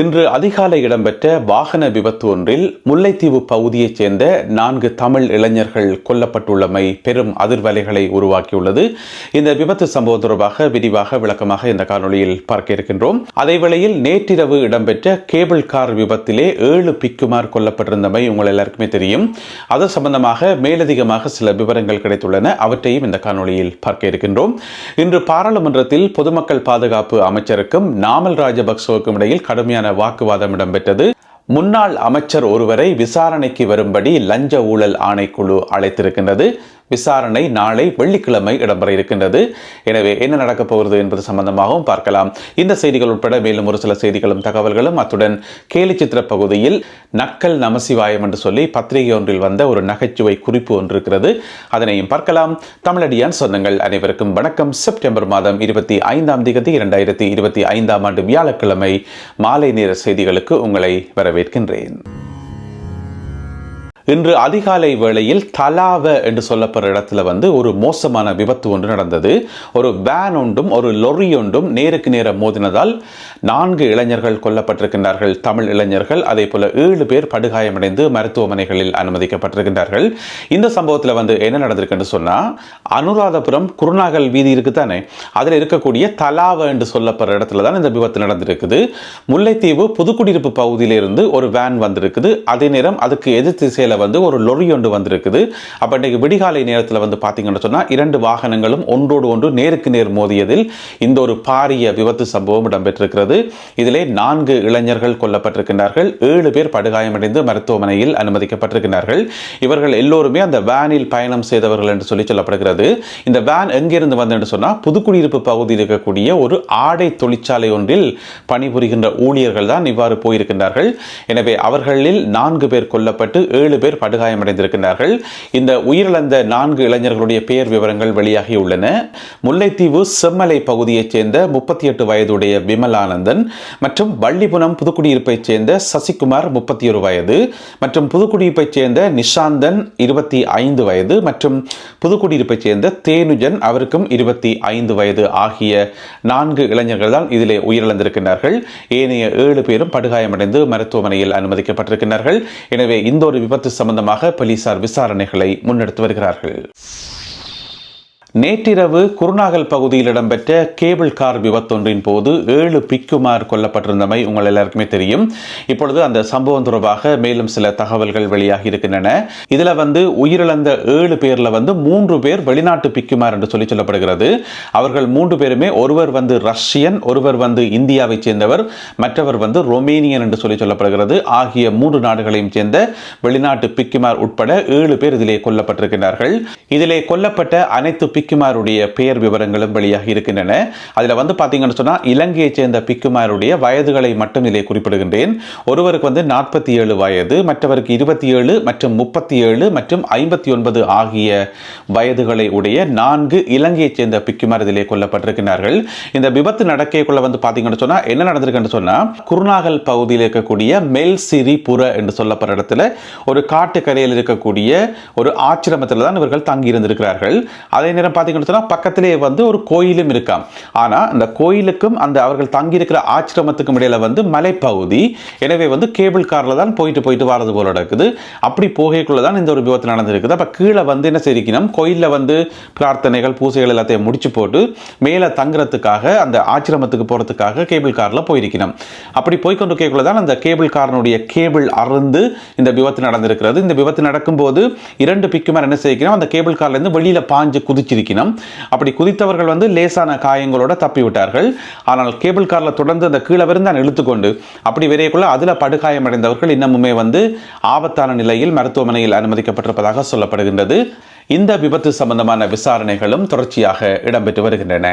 இன்று அதிகாலை இடம்பெற்ற வாகன விபத்து ஒன்றில் முல்லைத்தீவு பகுதியைச் சேர்ந்த நான்கு தமிழ் இளைஞர்கள் கொல்லப்பட்டுள்ளமை பெரும் அதிர்வலைகளை உருவாக்கியுள்ளது. இந்த விபத்து சம்பவம் தொடர்பாக விரிவாக விளக்கமாக இந்த காணொலியில் பார்க்க இருக்கின்றோம். அதேவேளையில் நேற்றிரவு இடம்பெற்ற கேபிள் கார் விபத்திலே ஏழு பிக்குமார் கொல்லப்பட்டிருந்தமை உங்கள் எல்லாருக்குமே தெரியும். அது சம்பந்தமாக மேலதிகமாக சில விவரங்கள் கிடைத்துள்ளன. அவற்றையும் இந்த காணொலியில் பார்க்க இருக்கின்றோம். இன்று பாராளுமன்றத்தில் பொதுமக்கள் பாதுகாப்பு அமைச்சருக்கும் நாமல் ராஜபக்சவுக்கும் இடையில் கடுமையான வாக்குவாதம் இடம்பெற்றது. முன்னாள் அமைச்சர் ஒருவரை விசாரணைக்கு வரும்படி லஞ்ச ஊழல் ஆணைக்குழு அழைத்திருக்கின்றது. விசாரணை நாளை வெள்ளிக்கிழமை இடம்பெற இருக்கின்றது. எனவே என்ன நடக்கப் போகிறது என்பது சம்பந்தமாகவும் பார்க்கலாம். இந்த செய்திகள் உட்பட மேலும் ஒரு சில செய்திகளும் தகவல்களும் அத்துடன் கேலிச்சித்திர பகுதியில் நக்கல் நமசிவாயம் என்று சொல்லி பத்திரிகை ஒன்றில் வந்த ஒரு நகைச்சுவை குறிப்பு ஒன்று இருக்கிறது. அதனையும் பார்க்கலாம். தமிழடியான் சொந்தங்கள் அனைவருக்கும் வணக்கம். செப்டம்பர் மாதம் இருபத்தி ஐந்தாம் தேதி இரண்டாயிரத்தி இருபத்தி ஐந்தாம் ஆண்டு வியாழக்கிழமை மாலை நேர செய்திகளுக்கு உங்களை வரவேற்கின்றேன். இன்று அதிகாலை வேளையில் தலாவ என்று சொல்லப்படுற இடத்துல வந்து ஒரு மோசமான விபத்து ஒன்று நடந்தது. ஒரு வேன் ஒன்றும் ஒரு லொரி ஒன்றும் நேருக்கு நேரம் மோதினதால் நான்கு இளைஞர்கள் கொல்லப்பட்டிருக்கின்றார்கள். தமிழ் இளைஞர்கள் அதே போல ஏழு பேர் படுகாயமடைந்து மருத்துவமனைகளில் அனுமதிக்கப்பட்டிருக்கின்றார்கள். இந்த சம்பவத்தில் வந்து என்ன நடந்திருக்குன்னு சொன்னால் அனுராதபுரம் குருநாகல் வீதி இருக்கு தானே அதில் இருக்கக்கூடிய தலாவ என்று சொல்லப்படுற இடத்துல தான் இந்த விபத்து நடந்திருக்குது. முல்லைத்தீவு புதுக்குடியிருப்பு பகுதியிலிருந்து ஒரு வேன் வந்திருக்குது. அதே நேரம் அதுக்கு எதிர் திசையில் வந்து ஒரு லொரி ஒன்று வந்திருக்குது. அப்போ இன்றைக்கு விடிகாலை நேரத்தில் வந்து பார்த்தீங்கன்னு சொன்னால் இரண்டு வாகனங்களும் ஒன்றோடு ஒன்று நேருக்கு நேர் மோதியதில் இந்த ஒரு பாரிய விபத்து சம்பவம் இடம்பெற்றிருக்கிறது. இதிலே நான்கு இளைஞர்கள் கொல்லப்பட்டிருக்கின்றார்கள். ஏழு பேர் படுகாயமடைந்து மருத்துவமனையில் அனுமதிக்கப்பட்டிருக்கிறார்கள் இவர்கள் எல்லோருமே அந்த வேனில் பயணம் செய்தவர்கள் என்று சொல்லி சொல்லப்படுகிறது. இந்த வேன் எங்கிருந்து வந்து என்று சொன்னால் புதுக்குடியிருப்பு பகுதியில் இருக்கக்கூடிய ஒரு ஆடை தொழிற்சாலை ஒன்றில் பணிபுரிகின்ற ஊழியர்கள் தான் இவ்வாறு போயிருக்கின்றார்கள். எனவே அவர்களில் நான்கு பேர் கொல்லப்பட்டு ஏழு பேர் படுகாயமடைந்திருக்கிறார்கள் இந்த உயிரிழந்த நான்கு இளைஞர்களுடைய பெயர் விவரங்கள் வெளியாகியுள்ளன. முல்லைத்தீவு செம்மலை பகுதியைச் சேர்ந்த முப்பத்தி எட்டு வயதுடைய விமலானந்தன் மற்றும் வள்ளிபுனம் புதுக்குடியிருப்பைச் சேர்ந்த சசிகுமார் முப்பத்தி ஒரு வயது மற்றும் புதுக்குடியிருப்பைச் சேர்ந்த நிஷாந்தன் இருபத்தி ஐந்து வயது மற்றும் புதுக்குடியிருப்பைச் சேர்ந்த தேனுஜன் அவருக்கும் இருபத்தி ஐந்து வயது ஆகிய நான்கு இளைஞர்கள் தான் இதிலே உயிரிழந்திருக்கிறார்கள் ஏனைய ஏழு பேரும் படுகாயமடைந்து மருத்துவமனையில் அனுமதிக்கப்பட்டிருக்கிறார்கள் எனவே இந்த ஒரு விபத்து சம்பந்தமாக போலீசார் விசாரணைகளை முன்னெடுத்து வருகிறார்கள். நேற்றிரவு குருநாகல் பகுதியில் இடம்பெற்ற கேபிள் கார் விபத்தொன்றின் போது ஏழு பிக்குமார் கொல்லப்பட்டிருந்தமை உங்கள் எல்லாருக்குமே தெரியும். இப்பொழுது அந்த சம்பவம் தொடர்பாக மேலும் சில தகவல்கள் வெளியாகி இருக்கின்றன. இதில் வந்து உயிரிழந்த ஏழு பேரில் வந்து மூன்று பேர் வெளிநாட்டு பிக்குமார் என்று சொல்லி சொல்லப்படுகிறது. அவர்கள் மூன்று பேருமே ஒருவர் வந்து ரஷ்யன் ஒருவர் வந்து இந்தியாவை சேர்ந்தவர் மற்றவர் வந்து ரொமேனியன் என்று சொல்லி சொல்லப்படுகிறது. ஆகிய மூன்று நாடுகளையும் சேர்ந்த வெளிநாட்டு பிக்குமார் உட்பட ஏழு பேர் இதிலே கொல்லப்பட்டிருக்கிறார்கள் இதிலே கொல்லப்பட்ட அனைத்து பிக்குமாருடைய பெயர் விவரங்களும் வெளியாக இருக்கின்றன. அதில் வந்து பார்த்தீங்கன்னு சொன்னால் இலங்கையைச் சேர்ந்த பிக்குமாருடைய வயதுகளை மட்டும் இதில் குறிப்பிடுகின்றேன். ஒருவருக்கு வந்து நாற்பத்தி ஏழு வயது மற்றவருக்கு இருபத்தி ஏழு மற்றும் முப்பத்தி ஏழு மற்றும் ஐம்பத்தி ஒன்பது ஆகிய வயதுகளை உடைய நான்கு இலங்கையைச் சேர்ந்த பிக்குமார் இதிலே கொல்லப்பட்டிருக்கிறார்கள் இந்த விபத்து நடக்கைக்குள்ள வந்து பார்த்தீங்கன்னு சொன்னால் என்ன நடந்திருக்குன்னு சொன்னால் குருநாகல் பகுதியில் இருக்கக்கூடிய மெல் சிரிபுர என்று சொல்லப்படுற இடத்துல ஒரு காட்டுக்கரையில் இருக்கக்கூடிய ஒரு ஆச்சிரமத்தில் தான் இவர்கள் தங்கி இருந்திருக்கிறார்கள் அதே நேரம் பார்த்தீங்கன்னு சொன்னால் பக்கத்திலே வந்து ஒரு கோயிலும் இருக்காம் ஆனால் அந்த கோயிலுக்கும் அந்த அவர்கள் தங்கியிருக்கிற ஆச்சிரமத்துக்கும் இடையில வந்து மலைப்பகுதி. எனவே வந்து கேபிள் காரில் தான் போயிட்டு போயிட்டு வரது போல நடக்குது. அப்படி போகைக்குள்ளே தான் இந்த ஒரு விபத்து நடந்திருக்குது. அப்போ கீழே வந்து என்ன செய்திருக்கணும்? கோயிலில் வந்து பிரார்த்தனைகள் பூசைகள் எல்லாத்தையும் முடிச்சு போட்டு மேலே தங்குறதுக்காக அந்த ஆச்சிரமத்துக்கு போகிறதுக்காக கேபிள் காரில் போயிருக்கணும். அப்படி போய்கொண்டு கேட்குள்ள தான் அந்த கேபிள் காரனுடைய கேபிள் அறுந்து இந்த விபத்து நடந்திருக்கிறது. இந்த விபத்து நடக்கும்போது இரண்டு பிக்குமார் என்ன செய்யணும் அந்த கேபிள் கார்லேருந்து வெளியில் பாஞ்சு குதிச்சிருக்கணும் அப்படி குதித்தவர்கள் வந்து லேசான காயங்களோட தப்பிவிட்டார்கள். ஆனால் கேபிள் காரில் தொடர்ந்து அந்த கீழே விருந்து நான் இழுத்துக்கொண்டு அப்படி விரையக்குள்ள அதில் படுகாயமடைந்தவர்கள் இன்னமுமே வந்து ஆபத்தான நிலையில் மருத்துவமனையில் அனுமதிக்கப்பட்டிருப்பதாக சொல்லப்படுகின்றது. இந்த விபத்து சம்பந்தமான விசாரணைகளும் தொடர்ச்சியாக இடம்பெற்று வருகின்றன.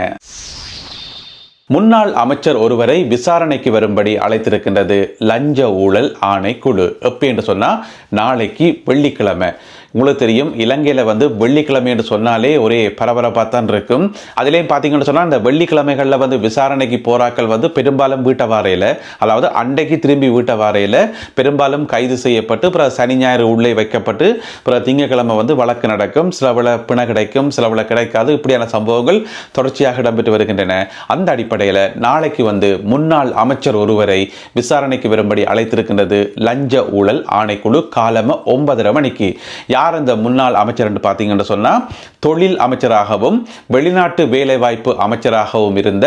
முன்னாள் அமைச்சர் ஒருவரை விசாரணைக்கு வரும்படி அழைத்திருக்கின்றது லஞ்ச ஊழல் ஆணைக்குழு. எப்போ என்று சொன்னால் நாளைக்கு வெள்ளிக்கிழமை. உங்களுக்கு தெரியும் இலங்கையில் வந்து வெள்ளிக்கிழமை என்று சொன்னாலே ஒரே பரபரப்பாக தான் இருக்கும். அதுலேயும் பார்த்தீங்கன்னு சொன்னால் இந்த வெள்ளிக்கிழமைகளில் வந்து விசாரணைக்கு போராக்கள் வந்து பெரும்பாலும் வீட்ட வாரையில் அதாவது அண்டைக்கு திரும்பி வீட்ட வாரையில் பெரும்பாலும் கைது செய்யப்பட்டு பிற சனி ஞாயிறு உள்ளே வைக்கப்பட்டு பிற திங்கக்கிழமை வந்து வழக்கு நடக்கும். சிலவில் பிண கிடைக்கும் சிலவில் கிடைக்காது. இப்படியான சம்பவங்கள் தொடர்ச்சியாக இடம்பெற்று வருகின்றன. அந்த அடிப்படையில் நாளைக்கு வந்து முன்னாள் அமைச்சர் ஒருவரை விசாரணைக்கு வரும்படி அழைத்திருக்கின்றது லஞ்ச ஊழல் ஆணைக்குழு காலம ஒன்பதரை மணிக்கு. யார் அந்த முன்னாள் அமைச்சர் என்று பார்த்தீங்கன்னு சொன்னால் தொழில் அமைச்சராகவும் வெளிநாட்டு வேலைவாய்ப்பு அமைச்சராகவும் இருந்த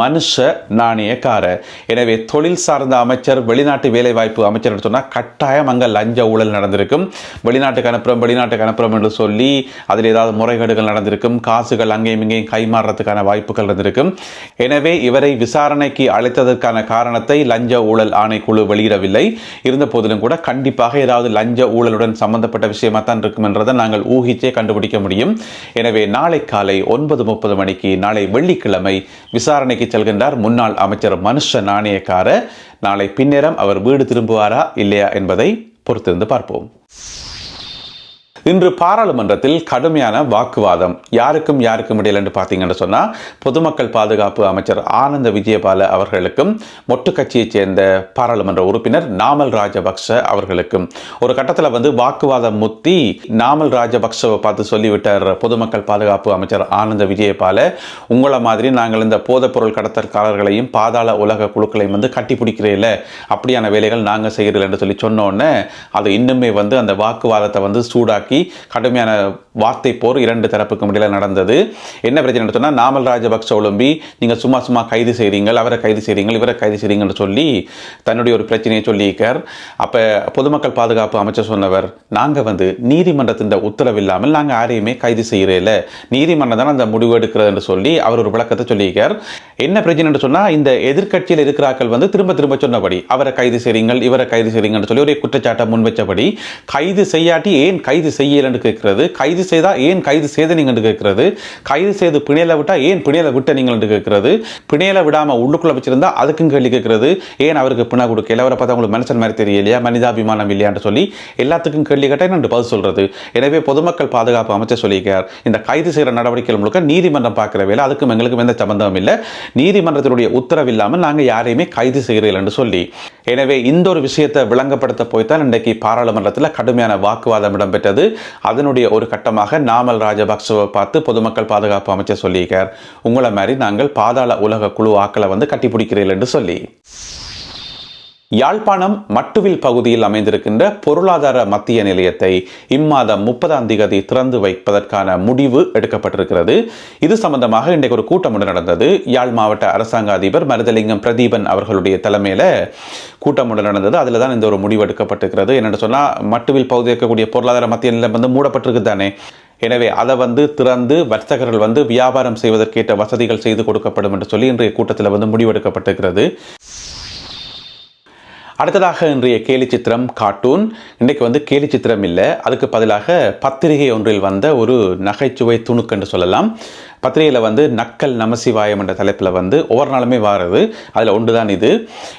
மனுஷ நாணயக்கார. எனவே தொழில் சார்ந்த அமைச்சர் வெளிநாட்டு வேலைவாய்ப்பு அமைச்சர் என்று சொன்னால் கட்டாயம் அங்கே லஞ்ச ஊழல் நடந்திருக்கும். வெளிநாட்டுக்கு அனுப்புகிறோம் வெளிநாட்டுக்கு அனுப்புகிறோம் என்று சொல்லி அதில் ஏதாவது முறைகேடுகள் நடந்திருக்கும். காசுகள் அங்கேயும் இங்கேயும் கைமாறுறதுக்கான வாய்ப்புகள் இருந்திருக்கும். எனவே இவரை விசாரணைக்கு அழைத்ததற்கான காரணத்தை லஞ்ச ஊழல் ஆணைக்குழு வெளியிடவில்லை. இருந்த போதிலும் கூட கண்டிப்பாக ஏதாவது லஞ்ச ஊழலுடன் சம்பந்தப்பட்ட விஷயமா தான் இருக்கும் என்றதை நாங்கள் ஊகிச்சே கண்டுபிடிக்க முடியும். எனவே நாளை காலை ஒன்பது முப்பது மணிக்கு நாளை வெள்ளிக்கிழமை விசாரணைக்கு செல்கின்றார் முன்னாள் அமைச்சர் மனுஷ நாணயக்கார நாளை பின்னேரம் அவர் வீடு திரும்புவாரா இல்லையா என்பதை பொறுத்திருந்து பார்ப்போம். இன்று பாராளுமன்றத்தில் கடுமையான வாக்குவாதம். யாருக்கும் யாருக்கும் இடையில் என்று பார்த்தீங்கன்னு சொன்னால் பொதுமக்கள் பாதுகாப்பு அமைச்சர் ஆனந்த விஜயபால அவர்களுக்கும் மொட்டு கட்சியைச் சேர்ந்த பாராளுமன்ற உறுப்பினர் நாமல் ராஜபக்ஷ அவர்களுக்கும். ஒரு கட்டத்தில் வந்து வாக்குவாதம் முத்தி நாமல் ராஜபக்ஷவை பார்த்து சொல்லிவிட்டார் பொதுமக்கள் பாதுகாப்பு அமைச்சர் ஆனந்த விஜயபால. உங்களை மாதிரி நாங்கள் இந்த போதைப்பொருள் கடத்தற்காரர்களையும் பாதாள உலக குழுக்களையும் வந்து கட்டி அப்படியான வேலைகள் நாங்கள் செய்கிறீர்கள் என்று சொல்லி சொன்னோன்னே அது இன்னுமே வந்து அந்த வாக்குவாதத்தை வந்து சூடாக்கி கடுமையான வார்த்தை போர் இரண்டு தரப்புக்கும் இடையில நடந்தது. என்ன பிரச்சனை சொன்னால் நாமல் ராஜபக்ச ஒழும்பி நீங்கள் சும்மா சும்மா கைது செய்கிறீங்கள் அவரை கைது செய்கிறீங்கள் இவரை கைது செய்கிறீங்கன்னு சொல்லி தன்னுடைய ஒரு பிரச்சனையை சொல்லியிருக்கார். அப்போ பொதுமக்கள் பாதுகாப்பு அமைச்சர் சொன்னவர் நாங்கள் வந்து நீதிமன்றத்தின் உத்தரவு இல்லாமல் நாங்கள் யாரையுமே கைது செய்கிறேல நீதிமன்றம் தான் அந்த முடிவு எடுக்கிறதுன்னு சொல்லி அவர் ஒரு விளக்கத்தை சொல்லியிருக்கார். என்ன பிரச்சனை சொன்னால் இந்த எதிர்கட்சியில் இருக்கிறார்கள் வந்து திரும்ப திரும்ப சொன்னபடி அவரை கைது செய்கிறீங்கள் இவரை கைது செய்கிறீங்கன்னு சொல்லி ஒரு குற்றச்சாட்டை முன்வச்சபடி கைது செய்யாட்டி ஏன் கைது செய்ய செய்யலன்னு கேட்கிறது. கைது செய்தா ஏன் கைது செய்த நீங்கள் கேட்கிறது. கைது செய்து பிணையில விட்டா ஏன் பிணையில விட்ட நீங்கள் கேட்கிறது. பிணையில விடாம உள்ளுக்குள்ள வச்சிருந்தா அதுக்கும் கேள்வி கேட்கிறது. ஏன் அவருக்கு பிணை கொடுக்கல? அவரை பார்த்தா உங்களுக்கு மனுஷன் மாதிரி தெரியலையா? மனிதாபிமானம் இல்லையான்னு சொல்லி எல்லாத்துக்கும் கேள்வி கேட்டால் நான் பதில் சொல்றது. எனவே பொதுமக்கள் பாதுகாப்பு அமைச்சர் சொல்லியிருக்கார். இந்த கைது செய்கிற நடவடிக்கைகள் முழுக்க நீதிமன்றம் பார்க்குற வேலை. அதுக்கும் எங்களுக்கும் எந்த சம்பந்தமும் இல்லை. நீதிமன்றத்தினுடைய உத்தரவு இல்லாமல் நாங்கள் யாரையுமே கைது செய்கிறீர்கள் என்று சொல்லி. எனவே இந்த ஒரு விஷயத்தை விளங்கப்படுத்த போய்த்தான் இன்றைக்கு பாராளுமன்றத்தில் கடுமையான வாக்குவாதம் இடம்பெற்றது. அதனுடைய ஒரு கட்டமாக நாமல் ராஜபக்சவை பார்த்து பொதுமக்கள் பாதுகாப்பு அமைச்சர் சொல்லியிருக்கார். உங்களை மாதிரி நாங்கள் பாதாள உலக குழு ஆக்களை வந்து கட்டிப்பிடிக்கிறீர்கள் என்று சொல்லி. யாழ்ப்பாணம் மட்டுவில் பகுதியில் அமைந்திருக்கின்ற பொருளாதார மத்திய நிலையத்தை இம்மாதம் முப்பதாம் தேதி திறந்து வைப்பதற்கான முடிவு எடுக்கப்பட்டிருக்கிறது. இது சம்பந்தமாக இன்றைக்கு ஒரு கூட்டம் ஒன்று நடந்தது. யாழ் மாவட்ட அரசாங்க அதிபர் மருதலிங்கம் பிரதீபன் அவர்களுடைய தலைமையில் கூட்டம் ஒன்று நடந்தது. அதில் தான் இந்த ஒரு முடிவு எடுக்கப்பட்டிருக்கிறது. என்னென்னு சொன்னால் மட்டுவில் பகுதியில் இருக்கக்கூடிய பொருளாதார மத்திய நிலையம் வந்து மூடப்பட்டிருக்கு தானே. எனவே அதை வந்து திறந்து வர்த்தகர்கள் வந்து வியாபாரம் செய்வதற்கேற்ற வசதிகள் செய்து கொடுக்கப்படும் என்று சொல்லி இன்றைய கூட்டத்தில் வந்து முடிவெடுக்கப்பட்டிருக்கிறது அடுத்ததாக இன்றைய கேலி சித்திரம் கார்ட்டூன் இன்றைக்கு வந்து கேலி சித்திரம் இல்லை. அதுக்கு பதிலாக பத்திரிகை ஒன்றில் வந்த ஒரு நகைச்சுவை துணுக்கு என்று சொல்லலாம். பத்திரிகையில் வந்து நக்கல் நமசிவாயம் என்ற தலைப்பில் வந்து ஒவ்வொரு நாளுமே வாருது. அதில் ஒன்று தான் இது.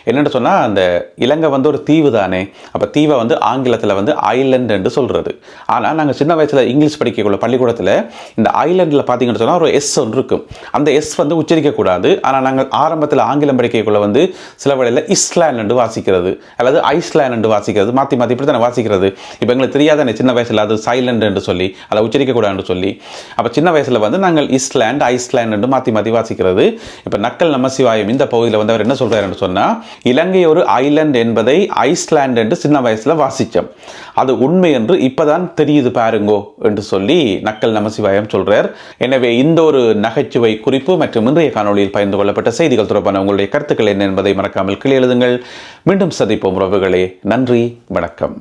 என்னென்னு சொன்னால் அந்த இலங்கை வந்து ஒரு தீவு தானே. அப்போ தீவை வந்து ஆங்கிலத்தில் வந்து ஐலண்ட் என்று சொல்கிறது ஆனால் நாங்கள் சின்ன வயசில் இங்கிலீஷ் படிக்கக்குள்ள பள்ளிக்கூடத்தில் இந்த ஐலண்டில் பார்த்தீங்கன்னு சொன்னால் ஒரு எஸ் ஒன்று இருக்கும். அந்த எஸ் வந்து உச்சரிக்கக்கூடாது ஆனால் நாங்கள் ஆரம்பத்தில் ஆங்கிலம் படிக்கக்குள்ள வந்து சில வேளையில் இஸ்லாண்ட் என்று வாசிக்கிறது. அல்லது ஐஸ்லாண்ட் என்று வாசிக்கிறது. மாற்றி மாற்றி இப்படி தானே வாசிக்கிறது. இப்போ எங்களுக்கு தெரியாதானே சின்ன வயசில் அது சைலண்ட் என்று சொல்லி அதை உச்சரிக்கக்கூடாதுன்னு சொல்லி. அப்போ சின்ன வயசில் வந்து நாங்கள் இஸ் இஸ்லாண்ட் ஐஸ்லாண்ட் என்று மாற்றி மாற்றி வாசிக்கிறது. இப்போ நக்கல் நமசிவாயம் இந்த பகுதியில் வந்து அவர் என்ன சொல்கிறாருன்னு சொன்னால் இலங்கை ஒரு ஐலண்ட் என்பதை ஐஸ்லாண்ட் என்று சின்ன வயசில் வாசித்தோம் அது உண்மை என்று இப்போதான் தெரியுது பாருங்கோ என்று சொல்லி நக்கல் நமசிவாயம் சொல்கிறார் எனவே இந்த ஒரு நகைச்சுவை குறிப்பு மற்றும் இன்றைய காணொலியில் பகிர்ந்து கொள்ளப்பட்ட செய்திகள் தொடர்பான உங்களுடைய கருத்துக்கள் என்ன என்பதை மறக்காமல் கீழே எழுதுங்கள். மீண்டும் சந்திப்போம் உறவுகளே. நன்றி வணக்கம்.